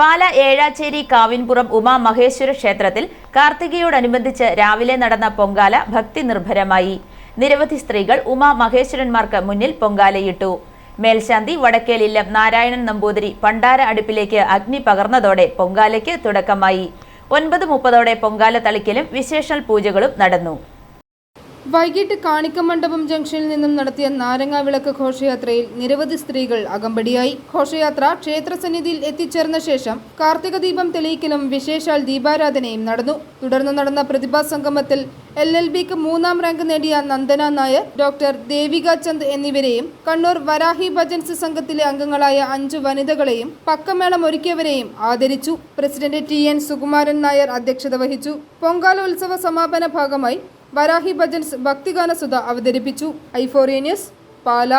പാല ഏഴാച്ചേരി കാവിൻപുറം ഉമാ മഹേശ്വര ക്ഷേത്രത്തിൽ കാർത്തികയോടനുബന്ധിച്ച് രാവിലെ നടന്ന പൊങ്കാല ഭക്തി നിർഭരമായി നിരവധി സ്ത്രീകൾ ഉമാ മഹേശ്വരന്മാർക്ക് മുന്നിൽ പൊങ്കാലയിട്ടു. മേൽശാന്തി വടക്കേലില്ലം നാരായണൻ നമ്പൂതിരി പണ്ടാര അടുപ്പിലേക്ക് അഗ്നി പകർന്നതോടെ പൊങ്കാലയ്ക്ക് തുടക്കമായി. ഒൻപത് മുപ്പതോടെ പൊങ്കാല തളിക്കലും വിശേഷൽ പൂജകളും നടന്നു. വൈകിട്ട് കാണിക്കമണ്ഡപം ജംഗ്ഷനിൽ നിന്നും നടത്തിയ നാരങ്ങ വിളക്ക് ഘോഷയാത്രയിൽ നിരവധി സ്ത്രീകൾ അകമ്പടിയായി. ഘോഷയാത്ര ക്ഷേത്രസന്നിധിയിൽ എത്തിച്ചേർന്ന ശേഷം കാർത്തിക ദീപം തെളിയിക്കലും വിശേഷാൽ ദീപാരാധനയും നടന്നു. തുടർന്ന് നടന്ന പ്രതിഭാ സംഗമത്തിൽ എൽ എൽ ബിക്ക് മൂന്നാം റാങ്ക് നേടിയ നന്ദന നായർ ഡോക്ടർ ദേവിക ചന്ദ് എന്നിവരെയും കണ്ണൂർ വരാഹി ഭജൻസ് സംഘത്തിലെ അംഗങ്ങളായ അഞ്ചു വനിതകളെയും പക്കമേളം ഒരുക്കിയവരെയും ആദരിച്ചു. President T N Sukumaran Nair അധ്യക്ഷത വഹിച്ചു. പൊങ്കാല ഉത്സവ സമാപന ഭാഗമായി വരാഹി ഭജൻസ് ഭക്തിഗാന സുധ അവതരിപ്പിച്ചു. ഐഫോറിയ ന്യൂസ് പാല.